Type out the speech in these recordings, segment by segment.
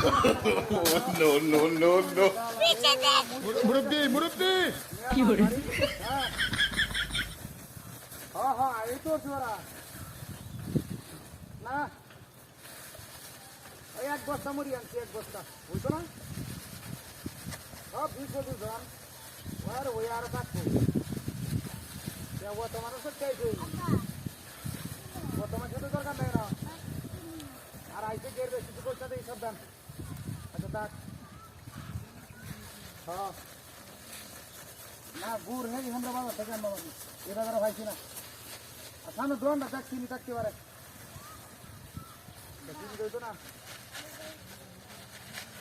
no, no, no, no. মুরব্বী মুরব্বী হ্যাঁ হ্যাঁ এই তো জোড়া না ওই এক বস্তা মুড়ি আনছি এক বস্তা বুঝছ না সব দুইশো দুজন আর ওই আর থাকব ও তোমার সাথে ও তোমার সাথে দরকার নেই না আর আইসে গের বেশি তো এই সব হ্যাঁ না গুড় হ্যাঁ আমরা বাবা থেকে আনব এটা ধরো ভাইছি না। আর সামনে দোকানটা দেখ চিনি থাকতে পারে। না?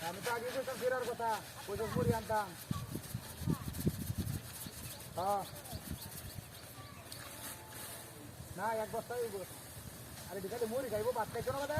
আমি তো আগে ফেরার কথা পয়সা মুড়ি আনতাম। না এক বস্তা আরে বিকালে মুড়ি খাইবো ভাত খাইছো না বাদা?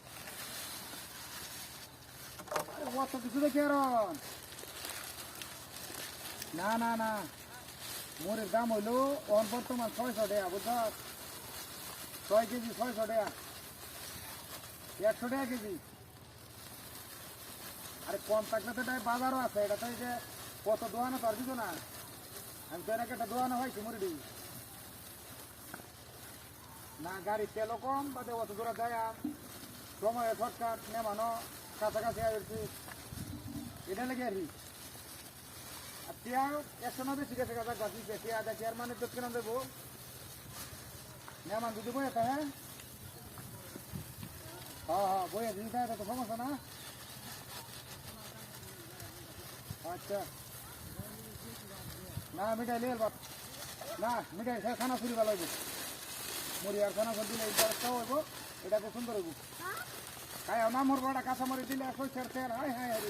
অত কিছু দেখি না না না। মোরের দাম হইল অন বর্তমান ছয়শো টাকা, বুঝছ? ছয় কেজি ছয়শো টাকা। একশো টাকা কেজি। আরে কম থাকলে তো এটা বাজারও আছে, এটা তো এই যে কত দোয়ানো তো আর দিত না। আমি তো এনাকে একটা দোয়ানো হয়েছি মুরগি। না গাড়ি তেলও কম বাদে অত দূরে যায় সময়ে শর্টকাট নেমানো। কাছাকাছি আসছি এটা লেগে আর কি। আর টিয়া একশো নব্বই ঠিক আছে কাছা গাছি টিয়া দেখি আর মানে তো কেন দেবো মেহমান যদি বই আছে হ্যাঁ? হ্যাঁ হ্যাঁ বই আছে। দিতে তো সমস্যা না? আচ্ছা। না, মিঠাই লিয়ে বাপ। না, মিঠাই সে খানা চুরি ভালো হইব। মুড়ি আর খানা সব দিলে এটা একটা হইব। এটা খুব সুন্দর হইব খায় না মোর বড়া কাঁচা মরি দিলে কই ছেড় ছেড় হাই হাই হাই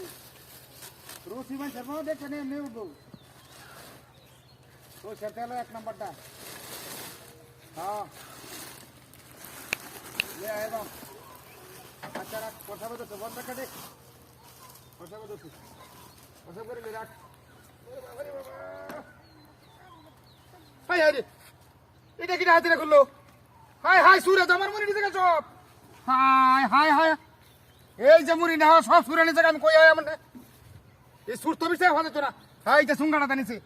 রুচি মানুষের মধ্যে দেখে নিয়ে এমনি উঠবো তো সেটা হলো এক নম্বরটা। হ্যাঁ। লে আইবাম আচ্ছা রাখ, কথা বলতো বন্ধ কাটে কথা বলতো কথা করে রাখ। হাই হাই রে। এটা কি হাতে রাখল হাই হাই সুরে আমার মনে নিতে গেছ হ্যাঁ হাই এই যে মুড়ি না সব সুরে নিচে আমি কই হয় আমার এই সুর তো বিষয় হওয়া যেত না। এই যে সুঙ্গাটা নিছে।